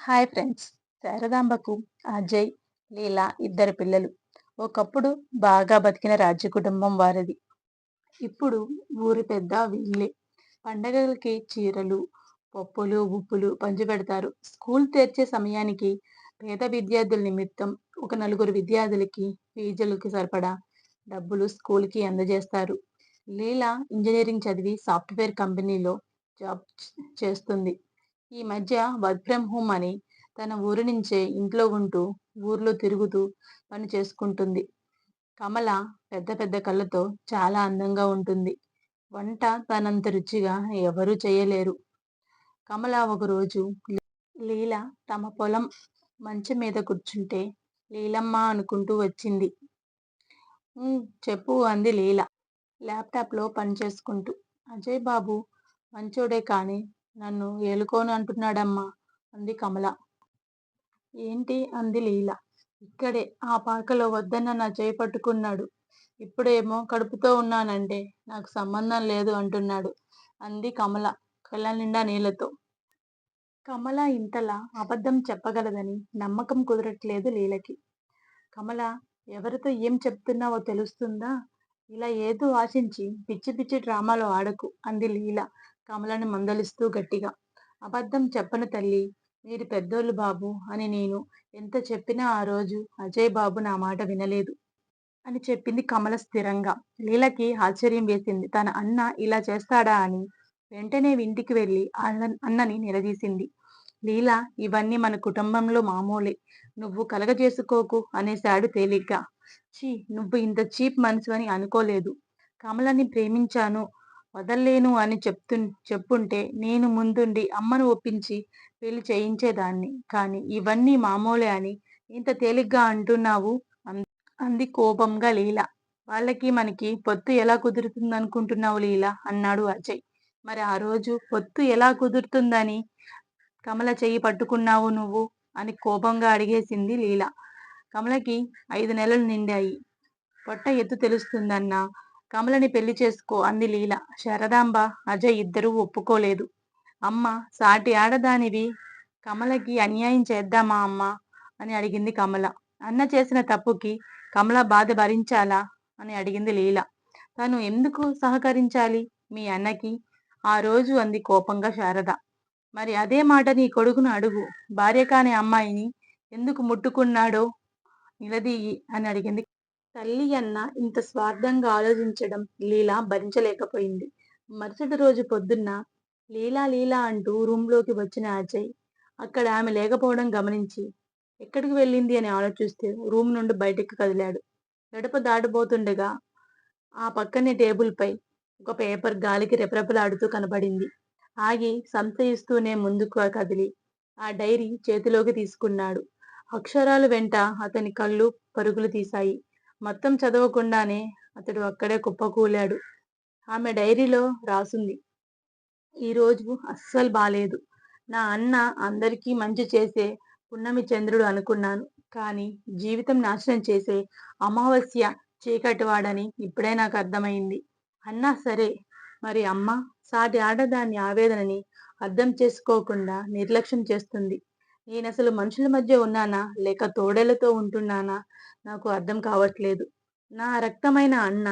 Hi friends. శారదాంబకు Ajay Leela ఇద్దరు పిల్లలు. ఒకప్పుడు బాగా బతికిన రాజ్య కుటుంబం వారిది. ఇప్పుడు ఊరి పెద్ద వీళ్ళే. పండగలకి చీరలు పప్పులు ఉప్పులు పంచిపెడతారు స్కూల్ తెరిచే సమయానికి పేద విద్యార్థుల నిమిత్తం ఒక నలుగురు విద్యార్థులకి ఫీజులకి సరిపడా డబ్బులు స్కూల్కి అందజేస్తారు. లీలా ఇంజనీరింగ్ చదివి సాఫ్ట్వేర్ కంపెనీలో జాబ్ చేస్తుంది. ఈ మధ్య వర్క్ ఫ్రమ్ హోమ్ అని తన ఊరి నుంచే ఇంట్లో ఉంటూ ఊర్లో తిరుగుతూ పని చేసుకుంటుంది. కమల పెద్ద పెద్ద కళ్ళతో చాలా అందంగా ఉంటుంది. వంట తనంత రుచిగా ఎవరూ చేయలేరు. కమల ఒకరోజు లీల తమ పొలం మంచం మీద కూర్చుంటే లీలమ్మ అనుకుంటూ వచ్చింది. చెప్పు అంది లీల. ల్యాప్టాప్లో పని చేసుకుంటూ. అజయ్ బాబు మంచోడే కానీ నన్ను ఏలుకోను అంటున్నాడమ్మా అంది కమల. ఏంటి అంది లీల. ఇక్కడే ఆ పాకలో వద్దన్న నా చేయి పట్టుకున్నాడు. ఇప్పుడేమో కడుపుతో ఉన్నానంటే నాకు సంబంధం లేదు అంటున్నాడు అంది కమల కళ్ళ నిండా నీళ్ళతో కమల ఇంతలా అబద్ధం చెప్పగలదని నమ్మకం కుదరట్లేదు లీలకి. కమల ఎవరితో ఏం చెప్తున్నావో తెలుస్తుందా? ఇలా ఏదో ఆశించి పిచ్చి పిచ్చి డ్రామాలో ఆడకు అంది లీల కమలను మందలిస్తూ గట్టిగా అబద్ధం చెప్పను తల్లి మీరు పెద్దోళ్ళు బాబు అని నేను ఎంత చెప్పినా ఆ రోజు అజయ్ బాబు నా మాట వినలేదు అని చెప్పింది కమల స్థిరంగా. లీలకి ఆశ్చర్యం వేసింది. తన అన్న ఇలా చేస్తాడా అని వెంటనే ఇంటికి వెళ్ళి అన్నని నిలదీసింది. లీల ఇవన్నీ మన కుటుంబంలో మామూలే. నువ్వు కలగజేసుకోకు అనేశాడు తేలిగ్గా. చీ నువ్వు ఇంత చీప్ మనసు అని అనుకోలేదు. కమలని ప్రేమించాను. వదల్లేను అని చెప్తు చెప్పుంటే నేను ముందుండి అమ్మను ఒప్పించి పెళ్ళి చేయించేదాన్ని. కానీ ఇవన్నీ మామూలే అని ఇంత తేలిగ్గా అంటున్నావు అంది కోపంగా లీల. వాళ్ళకి మనకి పొత్తు ఎలా కుదురుతుంది అనుకుంటున్నావు లీల? అన్నాడు అజయ్. మరి ఆ రోజు పొత్తు ఎలా కుదురుతుందని కమల చెయ్యి పట్టుకున్నావు నువ్వు? అని కోపంగా అడిగేసింది లీల. కమలకి ఐదు నెలలు నిండాయి. పొట్ట ఎత్తు తెలుస్తుందన్నా కమలని పెళ్ళి చేసుకో అంది లీల. శారదాంబ అజయ్ ఇద్దరూ ఒప్పుకోలేదు. అమ్మ సాటి ఆడదానివి. కమలకి అన్యాయం చేద్దామా అమ్మ? అని అడిగింది కమల. అన్న చేసిన తప్పుకి కమల బాధ భరించాలా? అని అడిగింది లీల. తను ఎందుకు సహకరించాలి? మీ అన్నకి? ఆ రోజు అంది కోపంగా శారద. మరి అదే మాట నీ కొడుకును అడుగు. భార్య కాని అమ్మాయిని ఎందుకు ముట్టుకున్నాడో నిలదీయి అని అడిగింది తల్లి అన్న ఇంత స్వార్థంగా ఆలోచించడం లీలా భరించలేకపోయింది. మరుసటి రోజు పొద్దున్న లీలా లీలా అంటూ రూమ్లోకి వచ్చిన అజయ్ అక్కడ ఆమె లేకపోవడం గమనించి ఎక్కడికి వెళ్ళింది అని ఆలోచిస్తే రూమ్ నుండి బయటకు కదిలాడు. గడప దాటబోతుండగా ఆ పక్కనే టేబుల్పై ఒక పేపర్ గాలికి రెపరెపలాడుతూ కనబడింది. ఆగి సంశయిస్తూనే ముందుకు కదిలి ఆ డైరీ చేతిలోకి తీసుకున్నాడు. అక్షరాలు వెంట అతని కళ్ళు పరుగులు తీశాయి. మొత్తం చదవకుండానే అతడు అక్కడే కుప్పకూలాడు. ఆమె డైరీలో రాసుంది. ఈరోజు అస్సలు బాలేదు. నా అన్న అందరికీ మంచి చేసే పున్నమి చంద్రుడు అనుకున్నాను. కానీ జీవితం నాశనం చేసే అమావాస్య చీకటివాడని ఇప్పుడే నాకు అర్థమైంది. అన్నా సరే మరి అమ్మ సాటి ఆడదాని ఆవేదనని అర్థం చేసుకోకుండా నిర్లక్ష్యం చేస్తుంది. నేను అసలు మనుషుల మధ్య ఉన్నానా? లేక తోడేళ్ళతో ఉంటున్నానా? నాకు అర్థం కావట్లేదు. నా రక్తమైన అన్న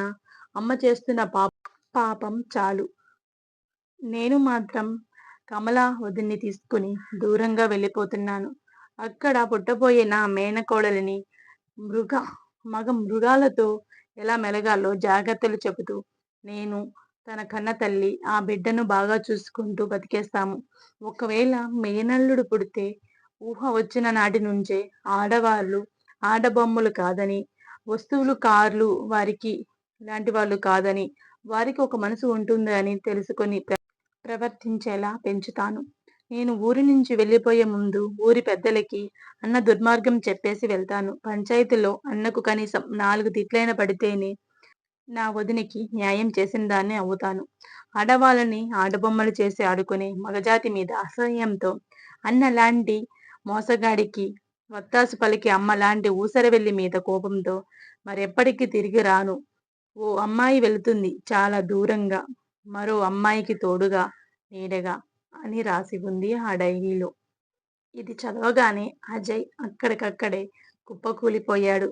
అమ్మ చేస్తున్న పాప పాపం చాలు. నేను మాత్రం కమల వదిన్ని తీసుకుని దూరంగా వెళ్ళిపోతున్నాను. అక్కడ పుట్టబోయే నా మేనకోడలిని మృగ మగ మృగాలతో ఎలా మెలగాలో జాగ్రత్తలు చెబుతూ నేను తన కన్న తల్లి ఆ బిడ్డను బాగా చూసుకుంటూ బతికేస్తాము. ఒకవేళ మేనల్లుడు పుడితే ఊహ వచ్చిన నాటి నుంచే ఆడవాళ్ళు ఆడబొమ్మలు కాదని వస్తువులు కార్లు వారికి ఇలాంటి వాళ్ళు కాదని వారికి ఒక మనసు ఉంటుంది అని తెలుసుకొని ప్రవర్తించేలా పెంచుతాను. నేను ఊరి నుంచి వెళ్ళిపోయే ముందు ఊరి పెద్దలకి అన్న దుర్మార్గం చెప్పేసి వెళ్తాను. పంచాయతీలో అన్నకు కనీసం నాలుగు తిట్లైన పడితేనే నా వదినికి న్యాయం చేసిన దాన్ని అవుతాను. ఆడవాళ్ళని ఆడబొమ్మలు చేసి ఆడుకునే మగజాతి మీద అసహ్యంతో అన్న లాంటి మోసగాడికి వత్తాసు పలికి అమ్మ లాంటి ఊసరవెల్లి మీద కోపంతో మరెప్పటికీ తిరిగి రాను? ఓ అమ్మాయి వెళుతుంది చాలా దూరంగా. మరో అమ్మాయికి తోడుగా నీడగా అని రాసి ఉంది ఆ డైరీలో. ఇది చదవగానే అజయ్ అక్కడికక్కడే కుప్పకూలిపోయాడు.